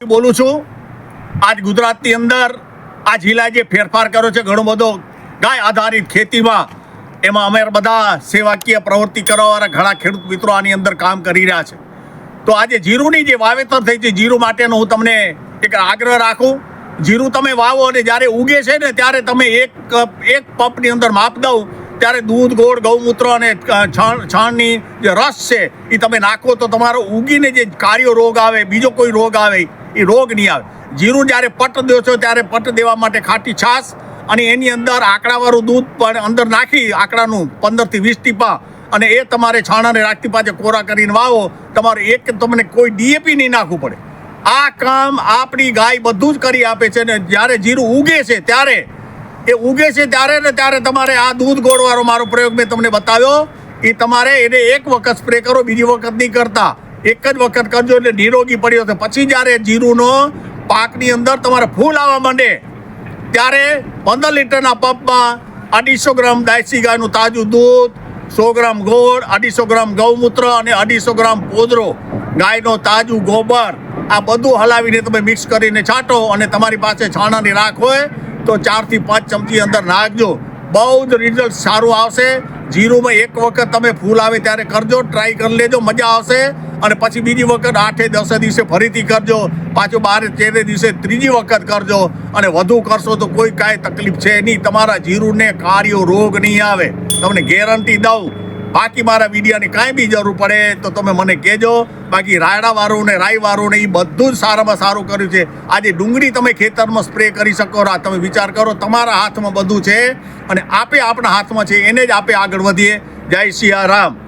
બોલું છું. આજ ગુજરાતની અંદર આ જિલ્લાએ જે ફેરફાર કર્યો છે ઘણો બધો, ગાય આધારિત ખેતીમાં, એમાં અમે બધા સેવાકીય પ્રવૃત્તિ કરવાવાળા ઘણા ખેડૂત મિત્રો આની અંદર કામ કરી રહ્યા છે. તો આજે જીરુની જે વાવેતર થઈ છે, જીરુ માટેનો હું તમને એક આગ્રહ રાખું. જીરું તમે વાવો અને જ્યારે ઉગે છે ને, ત્યારે તમે એક એક પંપની અંદર માપ દઉં, ત્યારે દૂધ, ગોળ, ગૌમૂત્ર અને છાણ, છાણની જે રસ છે એ તમે નાખો તો તમારો ઉગીને જે કાર્યો રોગ આવે, બીજો કોઈ રોગ આવે એ રોગ નહીં આવે. જીરું જ્યારે પટ દો છો ત્યારે પટ દેવા માટે ખાટી છાશ અને એની અંદર આંકડાવાળું દૂધ પણ અંદર નાખી આંકડાનું પંદરથી વીસ ટીપા અને એ તમારે છાણાને રાખતી પાછે કોરા કરીને વાવો. તમારે એક તમને કોઈ ડીએપી નહીં નાખવું પડે. આ કામ આપણી ગાય બધું જ કરી આપે છે ને જ્યારે જીરું ઉગે છે ત્યારે, એ ઉગે છે ત્યારે ને ત્યારે તમારે આ દૂધ ગોળવાળો મારો પ્રયોગ મેં તમને બતાવ્યો. એ તમારે એને એક વખત સ્પ્રે કરો, બીજી વખત નહીં કરતા. એક જ વખત કરજો એટલે નિરોગી પડ્યો છે પછી જ્યારે જીરુનો પાકની અંદર તમારે ફૂલ આવવા માંડે, ત્યારે પંદર લીટરના પંપમાં અઢીસો ગ્રામ દાયસી ગાયનું તાજું દૂધ, સો ગ્રામ ગોળ, અઢીસો ગ્રામ ગૌમૂત્ર અને અઢીસો ગ્રામ પોદરો. ગાયનો તાજું ગોબર, આ બધું હલાવીને તમે મિક્સ કરીને છાંટો અને તમારી પાસે છાણાની રાખ હોય તો ચારથી પાંચ ચમચી અંદર નાખજો. બહુ જ રિઝલ્ટ સારું આવશે. જીરુમાં એક વખત તમે ફૂલ આવે ત્યારે કરજો ટ્રાય કરી લેજો, મજા આવશે. અને પછી બીજી વખત આઠે, દસે દિવસે ફરીથી કરજો. પાછું બાર, તેરે દિવસે ત્રીજી વખત કરજો. અને વધુ કરશો તો કોઈ કાંઈ તકલીફ છે નહીં. તમારા જીરુને કાર્યો રોગ નહીં આવે. તમને ગેરંટી દઉં. બાકી મારા વિડીયાની કાંઈ બી જરૂર પડે તો તમે મને કહેજો. બાકી રાયડાવાળું ને રાઈવાળું ને એ બધું જ સારામાં સારું કર્યું છે. આજે ડુંગળી તમે ખેતરમાં સ્પ્રે કરી શકો રા તમે વિચાર કરો, તમારા હાથમાં બધું છે અને આપે આપણા હાથમાં છે. એને જ આપે આગળ વધીએ. જય સિયા રામ.